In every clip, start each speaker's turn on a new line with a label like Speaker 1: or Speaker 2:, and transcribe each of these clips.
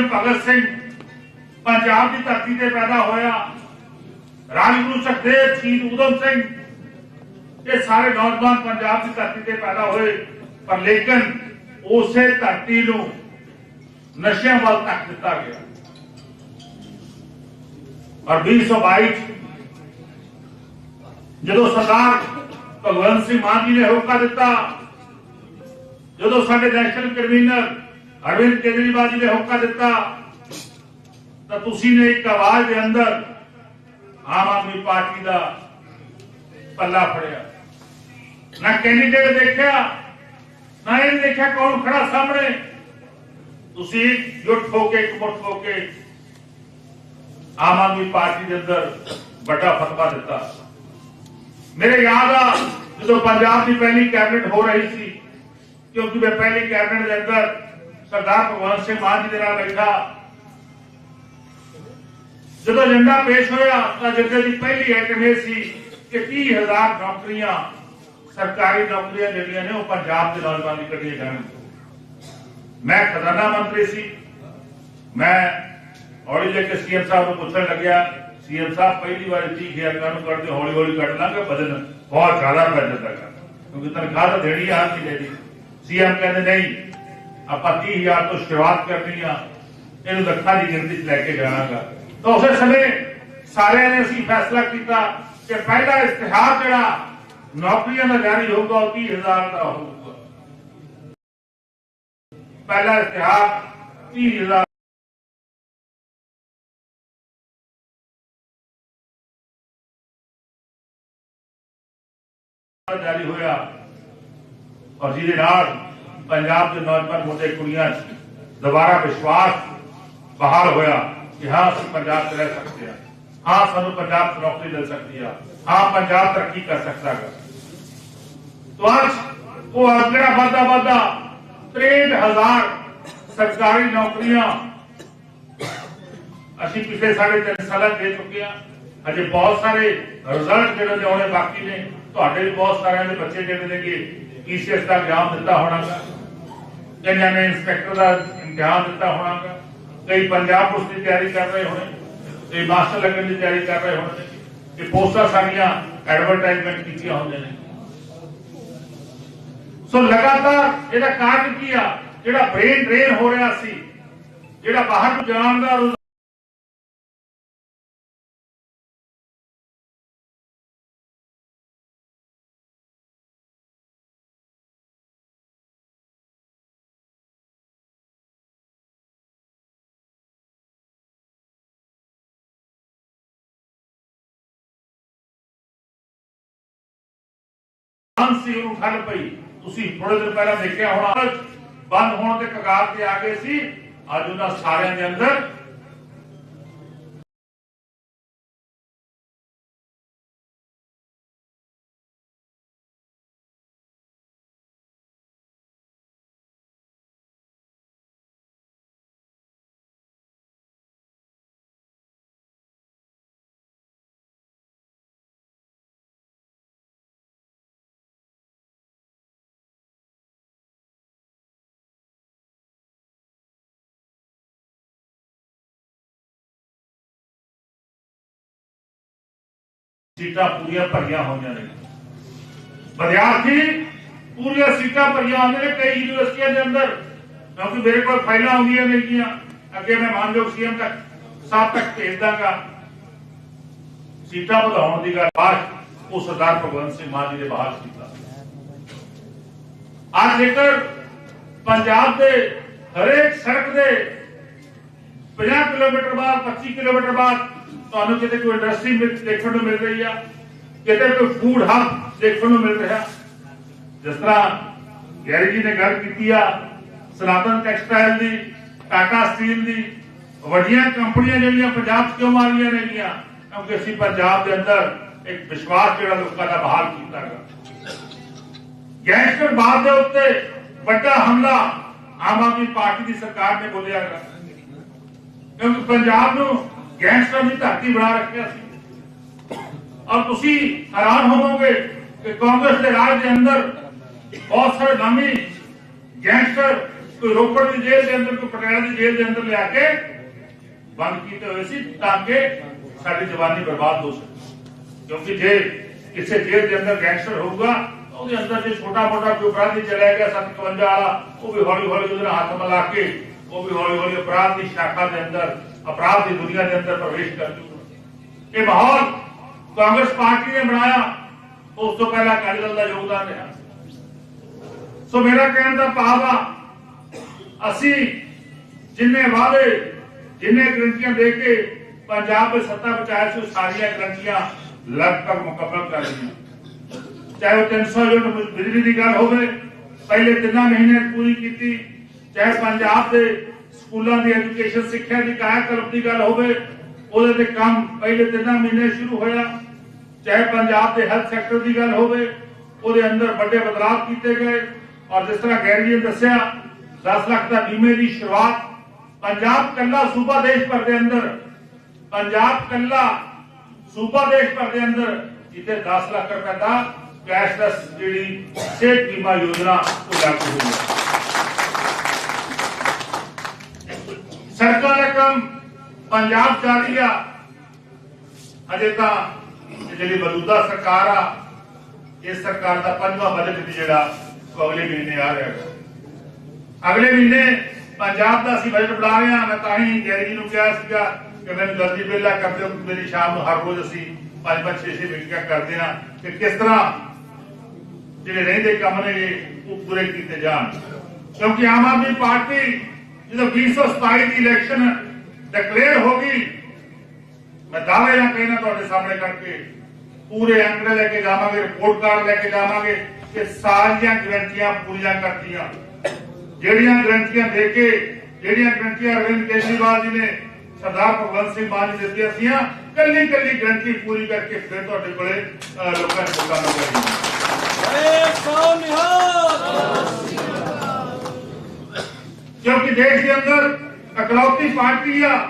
Speaker 1: Major Bhagat Singh Punjab ਦੀ ਧਰਤੀ ਤੇ ਪੈਦਾ ਹੋਇਆ ਰਾਜਗੁਰੂ ਸੁਖਦੇਵ ਸ਼ਹੀਦ ਊਧਮ ਸਿੰਘ ਇਹ ਸਾਰੇ ਨੌਜਵਾਨ ਪੰਜਾਬ ਦੀ ਧਰਤੀ ਤੇ ਪੈਦਾ ਹੋਏ ਪਰ ਲੇਕਿਨ ਉਸੇ ਧਰਤੀ ਨੂੰ ਨਸ਼ਿਆਂ ਵੱਲ ਤੱਕ ਦਿੱਤਾ ਗਿਆ ਔਰ 2022 'ਚ ਜਦੋਂ ਸਰਦਾਰ ਭਗਵੰਤ ਸਿੰਘ ਮਾਨ ਜੀ ਨੇ ਹੋਕਾ ਦਿੱਤਾ ਜਦੋਂ ਸਾਡੇ ਨੈਸ਼ਨਲ ਕਨਵੀਨਰ ਅਰਵਿੰਦ ਕੇਜਰੀਵਾਲ ਜੀ ਨੇ ਹੋਕਾ ਦਿੱਤਾ ਤਾਂ ਤੁਸੀਂ ਨੇ ਇੱਕ ਆਵਾਜ਼ ਦੇ ਅੰਦਰ ਆਮ ਆਦਮੀ ਪਾਰਟੀ ਦਾ ਪੱਲਾ ਫੜਿਆ। ਨਾ ਕੈਂਡੀਡੇਟ ਦੇਖਿਆ, ਨਾ ਇਹ ਦੇਖਿਆ ਕੌਣ ਖੜਾ ਸਾਹਮਣੇ। ਤੁਸੀਂ ਜੁੱਟ ਹੋ ਕੇ ਇਕਮੁੱਠ ਹੋ ਕੇ ਆਮ ਆਦਮੀ ਪਾਰਟੀ ਦੇ ਅੰਦਰ ਵੱਡਾ ਫਤਵਾ ਦਿੱਤਾ। ਮੇਰੇ ਯਾਦ ਆ, ਜਦੋਂ ਪੰਜਾਬ ਦੀ ਪਹਿਲੀ ਕੈਬਨਿਟ ਹੋ ਰਹੀ ਸੀ, ਕਿਉਂਕਿ ਮੈਂ ਪਹਿਲੀ ਕੈਬਨਿਟ ਦੇ ਅੰਦਰ ਸਰਦਾਰ ਭਗਵੰਤ ਸਿੰਘ ਮਾਨ ਜੀ ਦੇ ਨਾਲ ਬੈਠਾ ਜਦੋਂ ਏਜੰਡਾ ਪੇਸ਼ ਹੋਇਆ, ਤਾਂ ਜਿਹੜੇ ਦੀ ਪਹਿਲੀ ਆਈਟਮ ਇਹ ਸੀ ਕਿ 30000 ਨੌਕਰੀਆਂ, ਸਰਕਾਰੀ ਨੌਕਰੀਆਂ ਜਿਹੜੀਆਂ ਨੇ, ਉਹ ਪੰਜਾਬ ਦੇ ਨੌਜਵਾਨ ਲਈ ਕੱਢੀਆਂ ਜਾਣ। ਮੈਂ ਖਜ਼ਾਨਾ ਮੰਤਰੀ ਸੀ। ਮੈਂ ਹੌਲੀ ਲੈ ਕੇ ਸੀਐਮ ਸਾਹਿਬ ਨੂੰ ਪੁੱਛਣ ਲੱਗਿਆ, ਸੀਐਮ ਸਾਹਿਬ, ਪਹਿਲੀ ਵਾਰ 30000 ਨੂੰ ਕੱਢਦੇ ਹੌਲੀ ਹੌਲੀ ਕੱਢ ਲਾਂਗੇ ਬਦਲ ਬਹੁਤ ਜ਼ਿਆਦਾ ਪੈ ਜਾਂਦਾ ਹੈ। ਕਿਉਂਕਿ ਤਨਖਾਹ ਤਾਂ ਦੇਣੀ ਆ ਸੀ ਦੇਣੀ ਸੀਐਮ ਕਹਿੰਦੇ, ਨਹੀਂ ਆਪਾਂ 30000 ਤੋਂ ਸ਼ੁਰੂਆਤ ਕਰਨੀ ਆ ਇਹਨੂੰ ਲੱਖਾਂ ਦੀ ਗਿਣਤੀ 'ਚ ਲੈ ਕੇ ਜਾਣਾਗਾ ਤਾਂ ਉਸੇ ਸਮੇਂ ਸਾਰਿਆਂ ਨੇ ਅਸੀਂ ਫੈਸਲਾ ਕੀਤਾ ਕਿ ਪਹਿਲਾ ਇਸ਼ਤਿਹਾਰ ਜਿਹੜਾ ਨੌਕਰੀਆਂ ਦਾ ਜਾਰੀ ਹੋਊਗਾ ਉਹ 30000 ਦਾ ਹੋਊਗਾ ਪਹਿਲਾ ਇਸ਼ਤਿਹਾਰ 30000 ਜਾਰੀ ਹੋਇਆ ਔਰ ਜਿਹਦੇ ਨਾਲ ਪੰਜਾਬ ਦੇ ਨੌਜਵਾਨ ਮੁੰਡੇ ਕੁੜੀਆਂ 'ਚ ਦੁਬਾਰਾ ਵਿਸ਼ਵਾਸ ਬਹਾਲ ਹੋਇਆ ਕਿ ਹਾਂ ਅਸੀਂ ਪੰਜਾਬ 'ਚ ਰਹਿ ਸਕਦੇ ਹਾਂ ਹਾਂ ਸਾਨੂੰ ਪੰਜਾਬ 'ਚ ਨੌਕਰੀ ਮਿਲ ਸਕਦੀ ਆ ਹਾਂ ਪੰਜਾਬ ਤਰੱਕੀ ਕਰ ਸਕਦਾ ਹੈ तो आज वो आंकड़ा बढ़ता बढ़ता तिरठ हजार ਸਰਕਾਰੀ ਨੌਕਰੀਆਂ ਅਸੀਂ ਪਿਛਲੇ ਸਾਢੇ ਤਿੰਨ ਸਾਲਾਂ 'ਚ ਦੇ ਚੁੱਕੇ ਆ ਅਜੇ ਬਹੁਤ ਸਾਰੇ ਰਿਜ਼ਲਟ ਜਿਹੜੇ ਨੇ ਆਉਣੇ ਬਾਕੀ ਨੇ ਤੁਹਾਡੇ ਵੀ ਬਹੁਤ ਸਾਰਿਆਂ ਦੇ ਬੱਚੇ ਜਿਹੜੇ ਨੇਗੇ ਪੀਸੀਐਸ ਦਾ ਇਗਜ਼ਾਮ ਦਿੱਤਾ ਹੋਣਾਗਾ ਕਈਆਂ ਨੇ ਇੰਸਪੈਕਟਰ ਦਾ ਇਮਤਿਹਾਨ ਦਿੱਤਾ ਹੋਣਾਗਾ। ਕਈ ਪੰਜਾਬ ਪੁਲਿਸ ਦੀ ਤਿਆਰੀ ਕਰ ਰਹੇ ਹੋਣੇ ਕਈ ਮਾਸਟਰ ਲੱਗਣ ਦੀ ਤਿਆਰੀ ਕਰ ਰਹੇ ਹੋਣੇ। ਕਿ ਪੋਸਟਾਂ ਸਾਰੀਆਂ ਐਡਵਰਟਾਈਜ਼ਮੈਂਟ ਕੀਤੀਆਂ ਹੁੰਦੀਆਂ ਨੇ। ਸੋ ਲਗਾਤਾਰ ਇਹਦਾ ਕਾਰਨ ਕੀ ਆ? ਜਿਹੜਾ ਬ੍ਰੇਨ ਡਰੇਨ ਹੋ ਰਿਹਾ ਸੀ, ਜਿਹੜਾ ਬਾਹਰ ਨੂੰ ਜਾਣ ਦਾ ਰੁ- ਸੀ ਉਹਨੂੰ ਠੱਲ ਪਈ। ਤੁਸੀਂ ਥੋੜੇ ਦਿਨ ਪਹਿਲਾਂ ਦੇਖਿਆ ਹੋਣਾ, ਬੰਦ ਹੋਣ ਦੇ ਕਗਾਰ ਤੇ ਆ ਗਏ ਸੀ। ਅੱਜ ਉਹਨਾਂ ਸਾਰਿਆਂ ਦੇ ਅੰਦਰ ਸੀਟਾਂ ਪੂਰੀਆਂ ਭਰੀਆਂ ਹੋਈਆਂ ਨੇ ਵਿਦਿਆਰਥੀ ਪੂਰੀਆਂ ਸੀਟਾਂ ਭਰੀਆਂ ਹੁੰਦੀਆਂ ਨੇ ਕਈ ਯੂਨੀਵਰਸਿਟੀਆਂ ਦੇ ਅੰਦਰ ਕਿਉਂਕਿ ਮੇਰੇ ਕੋਲ ਫਾਈਲਾਂ ਆਉਂਦੀਆਂ ਨੇਗੀਆਂ ਅੱਗੇ ਮੈਂ ਮਾਨਯੋਗ ਸੀਐਮ ਤੱਕ ਸਾਹਿਬ ਤੱਕ ਭੇਜ ਦਾਂਗਾ ਸੀਟਾਂ ਵਧਾਉਣ ਦੀ ਗੱਲ ਬਾਅਦ ਉਹ ਸਰਦਾਰ ਭਗਵੰਤ ਸਿੰਘ ਮਾਨ ਜੀ ਨੇ ਬਾਹਰ ਕੀਤਾ ਅੱਜ ਜੇਕਰ ਪੰਜਾਬ ਦੇ ਹਰੇਕ ਸੜਕ ਦੇ 50 ਕਿਲੋਮੀਟਰ ਬਾਅਦ 25 ਕਿਲੋਮੀਟਰ ਬਾਅਦ ਤੁਹਾਨੂੰ ਕਿਤੇ ਕੋਈ ਇੰਡਸਟਰੀ ਦੇਖਣ ਨੂੰ ਮਿਲ ਰਹੀ ਆ, ਕਿਤੇ ਕੋਈ ਫੂਡ ਹਬ ਦੇਖਣ ਨੂੰ ਮਿਲ ਰਿਹਾ। ਜਿਸ ਤਰ੍ਹਾਂ ਗੈਰੀ ਜੀ ਨੇ ਗੱਲ ਕੀਤੀ ਆ, ਸਨਾਤਨ ਟੈਕਸਟਾਈਲ ਦੀ, ਟਾਟਾ ਸਟੀਲ ਦੀ, ਵੱਡੀਆਂ ਕੰਪਨੀਆਂ ਜਿਹੜੀਆਂ ਪੰਜਾਬ 'ਚ ਕਿਉਂ ਆ ਰਹੀਆਂ ਨੇਗੀਆਂ ਕਿਉਂਕਿ ਅਸੀਂ ਪੰਜਾਬ ਦੇ ਅੰਦਰ ਇੱਕ ਵਿਸ਼ਵਾਸ ਜਿਹੜਾ ਲੋਕਾਂ ਦਾ ਬਹਾਲ ਕੀਤਾ ਗਾ ਗੈਂਗਸਟਰ ਬਾਦ ਦੇ ਉੱਤੇ ਵੱਡਾ ਹਮਲਾ ਆਮ ਆਦਮੀ ਪਾਰਟੀ ਦੀ ਸਰਕਾਰ ਨੇ ਬੋਲਿਆ ਗਾ ਕਿਉਂਕਿ ਪੰਜਾਬ ਨੂੰ ਗੈਂਗਸਟਰ ਦੀ ਧਰਤੀ ਬਣਾ ਰੱਖਿਆ ਸੀ ਔਰ ਤੁਸੀਂ ਹੈਰਾਨ ਹੋਵੋਗੇ ਕਿ ਕਾਂਗਰਸ ਦੇ ਰਾਜ ਦੇ ਅੰਦਰ ਬਹੁਤ ਸਾਰੇ ਨਾਮੀ ਗੈਂਗਸਟਰ ਕੋਈ ਰੋਪੜ ਦੀ ਜੇਲ੍ਹ ਦੇ ਅੰਦਰ ਕੋਈ ਪਟਿਆਲਾ ਦੀ ਜੇਲ੍ਹ ਦੇ ਅੰਦਰ ਲਿਆ ਕੇ ਬੰਦ ਕੀਤੇ ਹੋਏ ਸੀ ਤਾਂ ਕਿ ਸਾਡੀ ਜਵਾਨੀ ਬਰਬਾਦ ਹੋ ਸਕੇ ਕਿਉਂਕਿ ਜੇ ਕਿਸੇ ਜੇਲ੍ਹ ਦੇ ਅੰਦਰ ਗੈਂਗਸਟਰ ਹੋਊਗਾ ਤਾਂ ਉਹਦੇ ਅੰਦਰ ਜੇ ਛੋਟਾ ਮੋਟਾ ਕੋਈ ਅਪਰਾਧੀ ਚਲਾ ਗਿਆ 751 ਵਾਲਾ ਉਹ ਵੀ ਹੌਲੀ ਹੌਲੀ ਉਹਦੇ ਨਾਲ ਹੱਥ ਮਿਲਾ ਕੇ ਉਹ ਵੀ ਹੌਲੀ ਹੌਲੀ ਅਪਰਾਧ ਦੀ ਸ਼ਾਖਾ ਦੇ ਅੰਦਰ ਅਪਰਾਧ ਦੀ ਦੁਨੀਆ ਦੇ ਅੰਦਰ ਪ੍ਰਵੇਸ਼ ਕਰ ਜੂਗਾ ਇਹ ਮਾਹੌਲ ਕਾਂਗਰਸ ਪਾਰਟੀ ਨੇ ਬਣਾਇਆ, ਉਸ ਤੋਂ ਪਹਿਲਾਂ ਅਕਾਲੀ ਦਲ ਦਾ ਯੋਗਦਾਨ ਰਿਹਾ। ਸੋ ਮੇਰਾ ਕਹਿਣ ਦਾ ਭਾਵ ਆ, ਅਸੀਂ ਜਿੰਨੇ ਵਾਅਦੇ, ਜਿੰਨੇ ਗਰੰਟੀਆਂ ਦੇ ਕੇ ਪੰਜਾਬ ਵਿੱਚ ਸੱਤਾ ਬਚਾਇਆ ਸੀ, ਉਹ ਸਾਰੀਆਂ ਗਰੰਟੀਆਂ ਲਗਭਗ ਮੁਕੰਮਲ ਕਰ ਲਈਆਂ। ਚਾਹੇ ਉਹ 300 ਯੂਨਿਟ ਬਿਜਲੀ ਦੀ ਗੱਲ ਹੋਵੇ, ਪਹਿਲੇ ਤਿੰਨਾਂ ਮਹੀਨੇ ਪੂਰੀ ਕੀਤੀ, ਚਾਹੇ ਪੰਜਾਬ ਦੇ ਸਕੂਲਾਂ ਦੀ ਐਜੂਕੇਸ਼ਨ, ਸਿੱਖਿਆ ਦੀ ਕਾਇਆਕਲਪ ਦੀ ਗੱਲ ਹੋਵੇ, ਉਹਦੇ ਤੇ ਕੰਮ ਪਹਿਲੇ ਤਿੰਨਾਂ ਮਹੀਨੇ ਸ਼ੁਰੂ ਹੋਇਆ। ਚਾਹੇ ਪੰਜਾਬ ਦੇ ਹੈਲਥ ਸੈਕਟਰ ਦੀ ਗੱਲ ਹੋਵੇ, ਉਹਦੇ ਅੰਦਰ ਵੱਡੇ ਬਦਲਾਅ ਕੀਤੇ ਗਏ। ਔਰ ਜਿਸ ਤਰ੍ਹਾਂ ਗੈਰੀ ਜੀ ਨੇ ਦੱਸਿਆ 10 ਲੱਖ ਦਾ ਬੀਮੇ ਦੀ ਸ਼ੁਰੂਆਤ ਪੰਜਾਬ ਕੱਲਾ ਸੂਬਾ ਦੇਸ਼ ਭਰ ਦੇ ਅੰਦਰ, ਪੰਜਾਬ ਕੱਲਾ ਸੂਬਾ ਦੇਸ਼ ਭਰ ਦੇ ਅੰਦਰ, ਜਿੱਥੇ 10 ਲੱਖ ਰੁਪਏ ਦਾ ਕੈਸ਼ਲੈਸ ਜਿਹੜੀ ਸਿਹਤ ਬੀਮਾ ਯੋਜਨਾ ਉਹ ਲਾਗੂ ਹੋਈ ਹੈ। ਸੜਕਾਂ ਦਾ ਕੰਮ ਪੰਜਾਬ ਜਾ ਰਹੀ ਆ। ਅਜੇ ਤਾਂ ਜਿਹੜੀ ਮੌਜੂਦਾ ਸਰਕਾਰ ਆ ਇਸ ਸਰਕਾਰ ਦਾ ਪੰਜਵਾਂ ਬਜਟ ਵੀ ਜਿਹੜਾ ਅਗਲੇ ਮਹੀਨੇ ਆ ਰਿਹਾ ਹੈ। ਅਗਲੇ ਮਹੀਨੇ ਪੰਜਾਬ ਦਾ ਅਸੀਂ ਬਜਟ ਬਣਾ ਰਹੇ ਹਾਂ। ਮੈਂ ਤਾਂ ਹੀ ਗੈਰੀ ਨੂੰ ਕਿਹਾ ਸੀਗਾ ਕਿ ਮੈਨੂੰ ਜਲਦੀ ਵੇਲਾ ਕਰ ਦਿਓ। ਮੇਰੀ ਸ਼ਾਮ ਨੂੰ ਹਰ ਰੋਜ਼ ਅਸੀਂ ਪੰਜ ਪੰਜ, ਛੇ ਛੇ ਮੀਟਿੰਗਾਂ ਕਰਦੇ ਹਾਂ ਕਿ ਕਿਸ ਤਰ੍ਹਾਂ ਜਿਹੜੇ ਰਹਿੰਦੇ ਕੰਮ ਨੇ ਉਹ ਪੂਰੇ ਕੀਤੇ ਜਾਣ। ਕਿਉਂਕਿ ਆਮ ਆਦਮੀ ਪਾਰਟੀ ਜਦੋਂ 2027 ਦੀ ਇਲੈਕਸ਼ਨ ਡਿਕਲੇਅਰ ਹੋ ਗਈ ਮੈਂ ਦਾਅਵੇ ਨਾਲ ਕਹਿਣਾ ਤੁਹਾਡੇ ਸਾਹਮਣੇ ਕਰਕੇ ਪੂਰੇ ਅੰਕੜੇ ਲੈ ਕੇ ਜਾਵਾਂਗੇ ਰਿਪੋਰਟ ਕਾਰਡ ਲੈ ਕੇ ਜਾਵਾਂਗੇ ਕਿ ਸਾਰੀਆਂ ਗਰੰਟੀਆਂ ਪੂਰੀਆਂ ਕਰਤੀਆਂ ਜਿਹੜੀਆਂ ਗਰੰਟੀਆਂ ਦੇ ਕੇ ਜਿਹੜੀਆਂ ਗਰੰਟੀਆਂ ਅਰਵਿੰਦ ਕੇਜਰੀਵਾਲ ਜੀ ਨੇ ਸਰਦਾਰ ਭਗਵੰਤ ਸਿੰਘ ਮਾਨ ਜੀ ਦਿੱਤੀਆਂ ਸੀਆਂ, ਕੱਲੀ ਕੱਲੀ ਗਰੰਟੀ ਪੂਰੀ ਕਰਕੇ ਫਿਰ ਤੁਹਾਡੇ ਕੋਲੇ ਲੋਕਾਂ ਨੇ ਵੋਟਾਂ ਮੰਗਾਈਆਂ
Speaker 2: ਜੈ ਸੋ ਨਿਹਾਲ
Speaker 1: ਕਿਉਂਕਿ ਦੇਸ਼ ਦੇ ਅੰਦਰ ਇਕਲੌਤੀ ਪਾਰਟੀ ਆ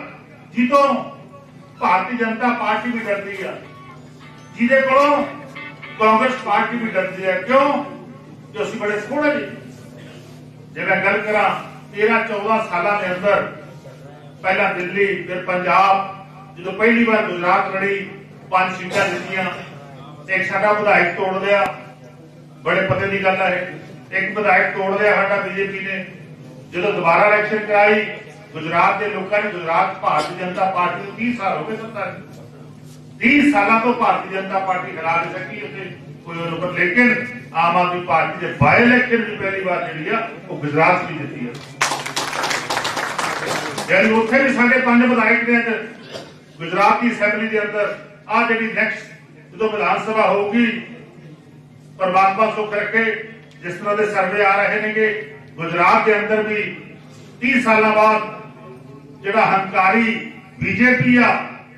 Speaker 1: ਜਿੱਤੋਂ ਭਾਰਤੀ ਜਨਤਾ ਪਾਰਟੀ ਵੀ ਡਰਦੀ ਆ। ਜਿਹਦੇ ਕੋਲੋਂ ਕਾਂਗਰਸ ਪਾਰਟੀ ਵੀ ਡਰਦੀ ਹੈ ਕਿਉਂ? ਕਿ ਅਸੀਂ ਬੜੇ ਥੋੜੇ ਜਿਹੇ ਜੇ ਮੈਂ ਗੱਲ ਕਰਾਂ 13 14 ਸਾਲਾਂ ਦੇ ਅੰਦਰ ਪਹਿਲਾਂ ਦਿੱਲੀ, ਫਿਰ ਪੰਜਾਬ, ਜਦੋਂ ਪਹਿਲੀ ਵਾਰ ਗੁਜਰਾਤ ਲੜੀ, ਪੰਜ ਸੀਟਾਂ ਜਿੱਤੀਆਂ ਇੱਕ ਸਾਡਾ ਵਿਧਾਇਕ ਤੋੜ ਲਿਆ। ਬੜੇ ਪਤੇ ਦੀ ਗੱਲ ਹੈ ਇੱਕ ਵਿਧਾਇਕ ਤੋੜ ਲਿਆ ਸਾਡਾ ਬੀਜੇਪੀ ਨੇ। ਜਦੋਂ ਦੁਬਾਰਾ ਇਲੈਕਸ਼ਨ ਕਰਾਈ, ਗੁਜਰਾਤ ਦੇ ਲੋਕਾਂ ਨੇ ਗੁਜਰਾਤ ਭਾਰਤੀ ਜਨਤਾ ਪਾਰਟੀ ਨੂੰ 30 ਸਾਲ ਹੋ ਗਏ ਸੱਤਾ 30 ਸਾਲਾਂ ਤੋਂ ਭਾਰਤੀ ਜਨਤਾ ਪਾਰਟੀ ਹਰਾ ਨਹੀਂ ਸਕੀ, ਉੱਥੇ ਕੋਈ ਹੋਰ ਲੇਕਿਨ ਆਮ ਆਦਮੀ ਪਾਰਟੀ ਦੇ ਬਾਈ ਇਲੈਕਸ਼ਨ ਦੀ ਪਹਿਲੀ ਵਾਰ ਜਿਹੜੀ ਆ, ਉਹ ਗੁਜਰਾਤ ਵੀ ਜਿੱਤੀ ਹੈ ਯਾਨੀ ਉੱਥੇ ਵੀ ਸਾਡੇ ਪੰਜ ਵਿਧਾਇਕ ਨੇ ਗੁਜਰਾਤ ਦੀ ਅਸੈਂਬਲੀ ਦੇ ਅੰਦਰ। ਆ ਜਿਹੜੀ ਨੈਕਸਟ ਜਦੋਂ ਵਿਧਾਨ ਸਭਾ ਹੋਊਗੀ, ਪਰਮਾਤਮਾ ਸੁਖ ਰੱਖੇ, ਜਿਸ ਤਰ੍ਹਾਂ ਦੇ ਸਰਵੇ ਆ ਰਹੇ ਨੇਗੇ ਗੁਜਰਾਤ ਦੇ ਅੰਦਰ ਵੀ 30 ਸਾਲਾਂ ਬਾਅਦ ਜਿਹੜਾ ਹੰਕਾਰੀ ਬੀਜੇਪੀ ਆ,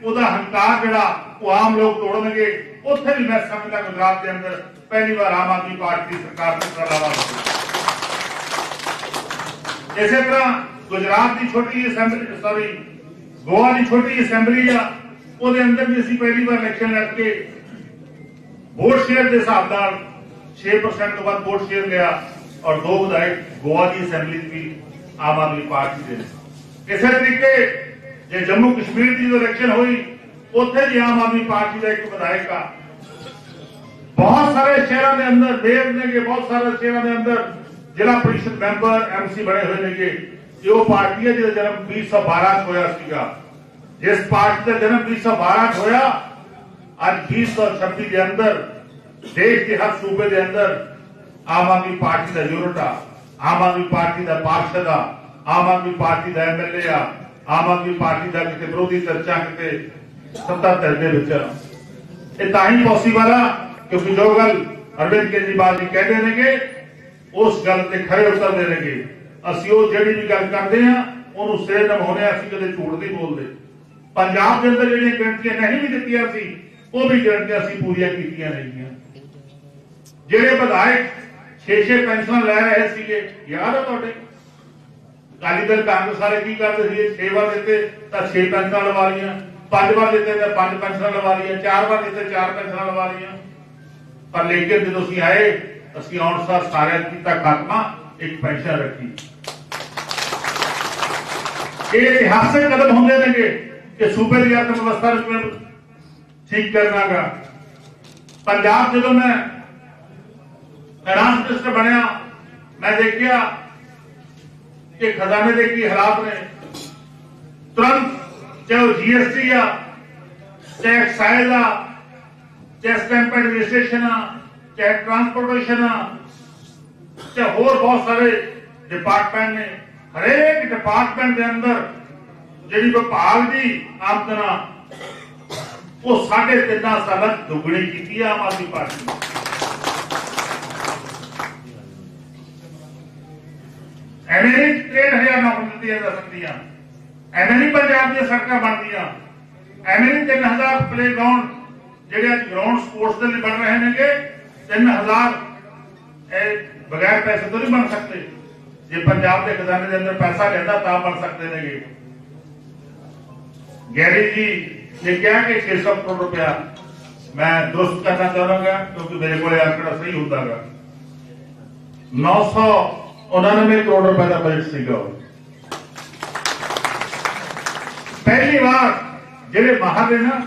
Speaker 1: ਉਹਦਾ ਹੰਕਾਰ ਜਿਹੜਾ ਉਹ ਆਮ ਲੋਕ ਤੋੜਨਗੇ। ਉੱਥੇ ਵੀ ਮੈਂ ਸਮਝਦਾ ਗੁਜਰਾਤ ਦੇ ਅੰਦਰ ਪਹਿਲੀ ਵਾਰ ਆਮ ਆਦਮੀ ਪਾਰਟੀ ਦੀ ਸਰਕਾਰ ਦੀ ਸਲਾਵਾ ਇਸੇ ਤਰ੍ਹਾਂ ਗੁਜਰਾਤ ਦੀ ਛੋਟੀ ਅਸੈਂਬਲੀ ਸੌਰੀ ਗੋਆ ਦੀ ਛੋਟੀ ਅਸੈਂਬਲੀ ਆ, ਉਹਦੇ ਅੰਦਰ ਵੀ ਅਸੀਂ ਪਹਿਲੀ ਵਾਰ ਇਲੈਕਸ਼ਨ ਲੜ ਕੇ ਵੋਟ ਸ਼ੇਅਰ ਦੇ ਹਿਸਾਬ ਨਾਲ 6% ਤੋਂ ਵੱਧ ਵੋਟ ਸ਼ੇਅਰ ਲਿਆ। ਔਰ ਦੋ ਵਿਧਾਇਕ ਗੋਆ ਦੀ ਅਸੈਂਬਲੀ 'ਚ ਵੀ ਆਮ ਆਦਮੀ ਪਾਰਟੀ ਦੇ ਨੇ। ਇਸੇ ਤਰੀਕੇ ਜੇ ਜੰਮੂ ਕਸ਼ਮੀਰ ਦੀ ਜਦੋਂ ਇਲੈਕਸ਼ਨ ਹੋਈ ਉੱਥੇ ਵੀ ਆਮ ਆਦਮੀ ਪਾਰਟੀ ਦਾ ਇੱਕ ਵਿਧਾਇਕ ਆ ਬਹੁਤ ਸਾਰੇ ਸ਼ਹਿਰਾਂ ਦੇ ਅੰਦਰ ਦੇਰ ਨੇਗੇ ਬਹੁਤ ਸਾਰੇ ਸ਼ਹਿਰਾਂ ਦੇ ਅੰਦਰ ਜ਼ਿਲ੍ਹਾ ਪ੍ਰੀਸ਼ਦ ਮੈਂਬਰ ਐਮਸੀ ਬਣੇ ਹੋਏ ਨੇਗੇ ਇਹ ਉਹ ਪਾਰਟੀ ਹੈ ਜਿਹਦਾ ਜਨਮ 2012 ਚ ਹੋਇਆ ਸੀਗਾ ਜਿਸ ਪਾਰਟੀ ਦਾ ਜਨਮ 2012 ਚ ਹੋਇਆ ਅੱਜ 2026 ਦੇ ਅੰਦਰ ਦੇਸ਼ ਦੇ ਹਰ ਸੂਬੇ ਦੇ ਅੰਦਰ ਆਮ ਆਦਮੀ ਪਾਰਟੀ ਦਾ ਯੂਨਿਟ ਆ, ਆਮ ਆਦਮੀ ਪਾਰਟੀ ਦਾ ਪਾਰਸ਼ਦ ਆਮ ਆਦਮੀ ਐਮਐਲਏ ਆ, ਆਮ ਆਦਮੀ ਪਾਰਟੀ ਦਾ ਕਿਤੇ ਵਿਰੋਧੀ ਚਰਚਾ ਕਿਤੇ ਸੱਤਾ ਧਿਰ ਦੇ ਵਿੱਚ ਇਹ ਤਾਂ ਹੀ ਪੋਸੀਬਲ ਆ ਕਿਉਂਕਿ ਜੋ ਗੱਲ ਅਰਵਿੰਦ ਕੇਜਰੀਵਾਲ ਜੀ ਕਹਿੰਦੇ ਨੇਗੇ, ਉਸ ਗੱਲ ਤੇ ਖਰੇ ਉਤਰਦੇ ਨੇਗੇ। ਅਸੀਂ ਉਹ ਜਿਹੜੀ ਵੀ ਗੱਲ ਕਰਦੇ ਆ, ਉਹਨੂੰ ਸਿਰੇ ਨਿਭਾਉਣੇ ਅਸੀਂ ਕਦੇ ਝੂਠ ਨਹੀਂ ਬੋਲਦੇ। ਪੰਜਾਬ ਦੇ ਅੰਦਰ ਜਿਹੜੀਆਂ ਗਰੰਟੀਆਂ ਨਹੀਂ ਵੀ ਦਿੱਤੀਆਂ ਸੀ, ਉਹ ਵੀ ਗਰੰਟੀਆਂ ਅਸੀਂ ਪੂਰੀਆਂ ਕੀਤੀਆਂ ਨੇਗੀਆਂ। ਜਿਹੜੇ ਵਿਧਾਇਕ 6-6 ਪੈਨਸ਼ਨਾਂ ਲੈ ਰਹੇ ਸੀਗੇ। ਯਾਦ ਹੈ ਤੁਹਾਡੇ? ਅਕਾਲੀ ਦਲ ਕਾਂਗਰਸ ਵਾਲੇ ਕੀ ਕਰਦੇ ਸੀ 6 ਵਾਰ ਦਿੱਤੇ ਤਾਂ 6 ਪੈਨਸ਼ਨਾਂ ਲਵਾ ਲਈਆਂ। ਪੰਜ ਵਾਰ ਦਿੱਤੇ ਤਾਂ ਪੰਜ ਪੈਨਸ਼ਨਾਂ ਲਵਾ ਲਈਆਂ। ਚਾਰ ਵਾਰ ਦਿੱਤੇ, ਚਾਰ ਪੈਨਸ਼ਨਾਂ ਲਵਾ ਲਈਆਂ। ਪਰ ਲੇਕਿਨ ਜਦੋਂ ਅਸੀਂ ਆਏ, ਅਸੀਂ ਆਉਣ ਸਾਰ ਸਾਰਿਆਂ ਕੀਤਾ ਖਾਤਮਾ ਇੱਕ ਪੈਨਸ਼ਨ ਰੱਖੀ। ਇਹ ਇਤਿਹਾਸਕ ਕਦਮ ਹੁੰਦੇ ਨੇਗੇ ਕਿ ਸੂਬੇ ਦੀ ਅਰਥ ਵਿਵਸਥਾ ਨੂੰ ਕਿਵੇਂ ਠੀਕ ਕਰਨਾਗਾ। ਪੰਜਾਬ ਜਦੋਂ ਮੈਂ ਫਾਈਨਾਂਸ ਮਿਨਿਸਟਰ ਬਣਿਆ। ਮੈਂ ਦੇਖਿਆ ਕਿ ਖਜ਼ਾਨੇ ਦੇ ਕੀ ਹਾਲਾਤ ਨੇ। ਤੁਰੰਤ ਚਾਹੇ ਉਹ ਜੀਐਸਟੀ ਆ, ਚਾਹੇ ਐਕਸਾਈਜ਼ ਆ, ਚਾਹੇ ਸਟੈਂਪ ਐਡਮਿਨਿਸਟ੍ਰੇਸ਼ਨ ਆ, ਚਾਹੇ ਟਰਾਂਸਪੋਰਟੇਸ਼ਨ ਆ, ਚਾਹੇ ਹੋਰ ਬਹੁਤ ਸਾਰੇ ਡਿਪਾਰਟਮੈਂਟ ਨੇ। ਹਰੇਕ ਡਿਪਾਰਟਮੈਂਟ ਦੇ ਅੰਦਰ ਜਿਹੜੀ ਵਿਭਾਗ ਦੀ ਆਮਦਨ ਆ, ਉਹ ਸਾਢੇ ਤਿੰਨਾਂ ਸਾਲਾਂ ਦੁੱਗਣੀ ਕੀਤੀ ਆ ਆਮ ਆਦਮੀ ਪਾਰਟੀ ਐਵੇਂ ਨਹੀਂ 6000 ਨੌਕਰੀ ਦਿੱਤੀਆਂ ਜਾ ਸਕਦੀਆਂ ਐਵੇਂ ਨਹੀਂ ਪੰਜਾਬ ਦੀਆਂ ਸੜਕਾਂ ਬਣਦੀਆਂ ਐਵੇਂ ਨਹੀਂ 3000 ਪਲੇਗਰਾਉਂਡ ਜਿਹੜੇ ਅੱਜ ਗਰਾਊਂਡ ਸਪੋਰਟਸ ਦੇ ਲਈ ਬਣ ਰਹੇ ਨੇਗੇ 3000 ਇਹ ਬਗੈਰ ਪੈਸੇ ਤੋਂ ਨਹੀਂ ਬਣ ਸਕਦੇ ਜੇ ਪੰਜਾਬ ਦੇ ਖਜ਼ਾਨੇ ਦੇ ਅੰਦਰ ਪੈਸਾ ਲੈਂਦਾ ਤਾਂ ਬਣ ਸਕਦੇ ਨੇਗੇ ਗੈਰੀ ਜੀ ਨੇ ਕਿਹਾ ਕਿ 600 ਕਰੋੜ ਰੁਪਇਆ ਮੈਂ ਦੁਰਸਤ ਕਰਨਾ ਚਾਹਾਂਗਾ ਕਿਉਂਕਿ ਮੇਰੇ ਕੋਲੇ ਆંકੜਾ ਸਹੀ ਹੁੰਦਾਗਾ 999 ਕਰੋੜ ਰੁਪਏ ਦਾ ਬਜਟ ਸੀਗਾ ਪਹਿਲੀ ਵਾਰ ਜਿਹੜੇ ਬਾਹਰ ਨੇ ਨਾ,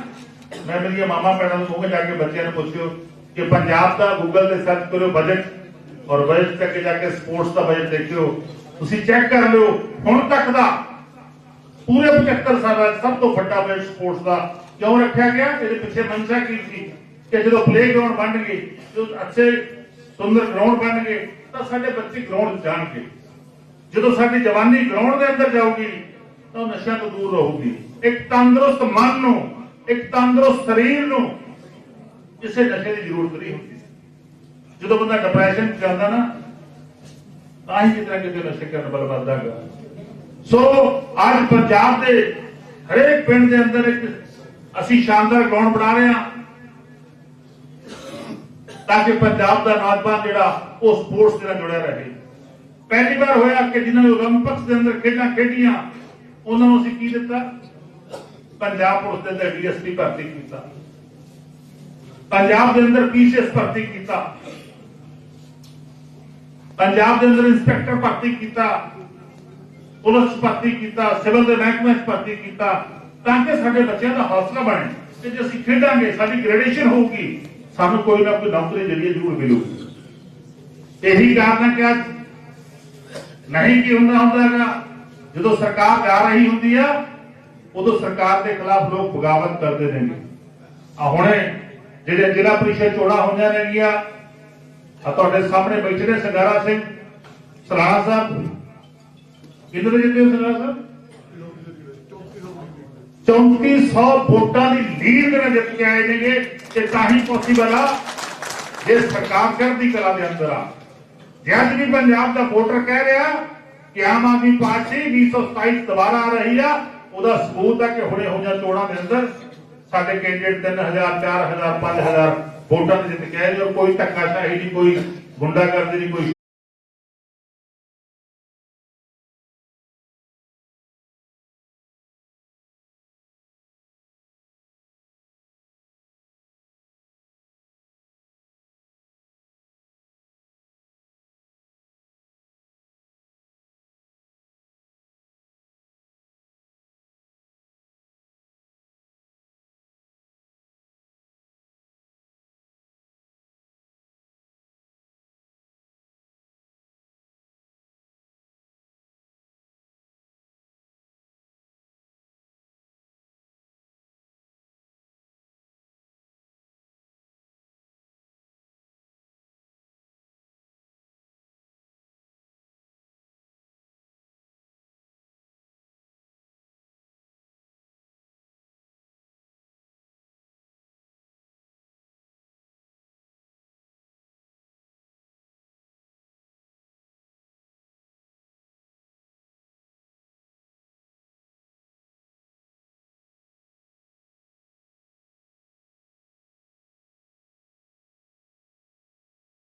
Speaker 1: ਮੈਂ ਮੇਰੀਆਂ ਮਾਮਾ ਭੈਣਾਂ ਨੂੰ ਕਹੂੰਗਾ, ਜਾ ਕੇ ਬੱਚਿਆਂ ਨੂੰ ਪੁੱਛਿਓ ਕਿ ਪੰਜਾਬ ਦਾ ਗੂਗਲ ਤੇ ਸਰਚ ਕਰੋ ਬਜਟ ਔਰ ਬਜਟ ਤੱਕ ਜਾ ਕੇ ਸਪੋਰਟਸ ਦਾ ਬਜਟ ਦੇਖਿਓ। ਤੁਸੀਂ ਚੈੱਕ ਕਰ ਲਿਓ, ਹੁਣ ਤੱਕ ਦਾ ਪੂਰੇ 75 ਸਾਲਾਂ 'ਚ ਸਭ ਤੋਂ ਵੱਡਾ ਬਜਟ ਸਪੋਰਟਸ ਦਾ ਕਿਉਂ ਰੱਖਿਆ ਗਿਆ? ਇਹਦੇ ਪਿੱਛੇ ਮਨਸ਼ਾ ਕੀ ਸੀ? ਕਿ ਜਦੋਂ ਪਲੇਗਰਾਉਂਡ ਬਣ ਗਈ ਜਦੋਂ ਅੱਛੇ ਸੁੰਦਰ ਗਰਾਊਂਡ ਬਣ ਤਾਂ ਸਾਡੇ ਬੱਚੇ ਗਰਾਊਂਡ ਜਾਣਗੇ। ਜਦੋਂ ਸਾਡੀ ਜਵਾਨੀ ਗਰਾਊਂਡ ਦੇ ਅੰਦਰ ਜਾਊਗੀ, ਤਾਂ ਉਹ ਨਸ਼ਿਆਂ ਤੋਂ ਦੂਰ ਰਹੂਗੀ। ਇੱਕ ਤੰਦਰੁਸਤ ਮਨ ਨੂੰ, ਇੱਕ ਤੰਦਰੁਸਤ ਸਰੀਰ ਨੂੰ ਕਿਸੇ ਨਸ਼ੇ ਦੀ ਜ਼ਰੂਰਤ ਨਹੀਂ ਹੁੰਦੀ। ਜਦੋਂ ਬੰਦਾ ਡਿਪਰੈਸ਼ਨ ਚ ਜਾਂਦਾ ਨਾ, ਤਾਂ ਹੀ ਕਿਤੇ ਨਾ ਕਿਤੇ ਨਸ਼ੇ ਕਰਨ ਵੱਲ ਵੱਧਦਾ ਗਾ ਸੋ ਅੱਜ ਪੰਜਾਬ ਦੇ ਹਰੇਕ ਪਿੰਡ ਦੇ ਅੰਦਰ ਇੱਕ ਅਸੀਂ ਸ਼ਾਨਦਾਰ ਗਰਾਊਂਡ ਬਣਾ ਰਹੇ ਹਾਂ। ਤਾਂ ਕਿ ਪੰਜਾਬ ਦਾ ਨੌਜਵਾਨ ਜਿਹੜਾ, ਉਹ ਸਪੋਰਟਸ ਜਿਹੜਾ ਜੁੜਿਆ ਰਹੇ। ਪਹਿਲੀ ਵਾਰ ਹੋਇਆ ਕਿ ਜਿਨ੍ਹਾਂ ਨੇ 올림픽ਸ ਦੇ ਅੰਦਰ ਖੇਡਾਂ ਖੇਡੀਆਂ, ਉਹਨਾਂ ਨੂੰ ਅਸੀਂ ਕੀ ਦਿੱਤਾ? ਪੰਜਾਬ ਪੁਲਿਸ ਦੇ ਅੰਦਰ ਡੀਐਸਪੀ ਭਰਤੀ ਕੀਤਾ। ਪੰਜਾਬ ਦੇ ਅੰਦਰ ਪੀਸੀਐਸ ਭਰਤੀ ਕੀਤਾ। ਪੰਜਾਬ ਦੇ ਅੰਦਰ ਇੰਸਪੈਕਟਰ ਭਰਤੀ ਕੀਤਾ। ਪੁਲਿਸ ਭਰਤੀ ਕੀਤਾ, ਸਿਵਲ ਦੇ ਮਹਿਕਮੇ ਭਰਤੀ ਕੀਤਾ। ਤਾਂ ਕਿ ਸਾਡੇ ਬੱਚਿਆਂ ਦਾ ਹੌਸਲਾ ਬਣੇ ਤੇ ਜੇ ਅਸੀਂ ਖੇਡਾਂਗੇ, ਸਾਡੀ ਗ੍ਰੈਜੂਏਸ਼ਨ ਹੋਊਗੀ। ਸਾਨੂੰ ਕੋਈ ਨਾ ਕੋਈ ਨੌਕਰੀ ਜਰੀਏ ਜ਼ਰੂਰ ਮਿਲੂਗੀ ਇਹੀ ਕਾਰਨ ਹੈ ਕਿ ਅੱਜ ਨਹੀਂ ਕੀ ਹੁੰਦਾ ਹੁੰਦਾ ਜਦੋਂ ਸਰਕਾਰ ਜਾ ਰਹੀ ਹੁੰਦੀ ਆ, ਉਦੋਂ ਸਰਕਾਰ ਦੇ ਖਿਲਾਫ ਲੋਕ ਬਗਾਵਤ ਕਰਦੇ ਨੇ। ਆ ਹੁਣੇ ਜਿਹੜੇ ਜ਼ਿਲ੍ਹਾ ਪ੍ਰੀਸ਼ਦ ਚੋਣਾਂ ਹੋਈਆਂ ਨੇਗੀਆਂ ਆ ਤੁਹਾਡੇ ਸਾਹਮਣੇ ਬੈਠੇ ਨੇ ਸਰਦਾਰਾ ਸਿੰਘ ਸਰਾਣਾ ਸਾਹਿਬ। ਕਿੰਨੇ ਦੇ ਜਿੱਤੇ ਹੋ ਸਾਹਿਬ? 3400 ਵੋਟਾਂ ਦੀ ਲੀਡ ਨਾਲ ਜਿੱਤ ਕੇ ਆਏ ਨੇਗੇ। ਤੇ ਤਾਂ ਹੀ ਪੋਸੀਬਲ ਆ, ਜੇ ਸਰਕਾਰ ਚੜ੍ਹਦੀ ਕਲਾ ਦੇ ਅੰਦਰ ਆ। ਜੇ ਵੀ ਪੰਜਾਬ ਦਾ ਵੋਟਰ ਕਹਿ ਰਿਹਾ ਕਿ ਆਮ ਆਦਮੀ ਪਾਰਟੀ 2027 ਦੁਬਾਰਾ ਆ ਰਹੀ ਆ, ਉਹਦਾ ਸਬੂਤ ਹੈ ਕਿ ਹੁਣੇ ਹੋਈਆਂ ਚੋਣਾਂ ਦੇ ਅੰਦਰ। ਸਾਡੇ ਕੈਂਡੀਡੇਟ 3000 4000 5000 ਵੋਟਾਂ ਦੇ ਜਿੱਤ ਕੇ ਆਏ ਨੇ ਕੋਈ ਧੱਕਾਸ਼ਾਹੀ ਨਹੀਂ, ਕੋਈ ਗੁੰਡਾਗਰਦੀ ਨਹੀਂ, ਕੋਈ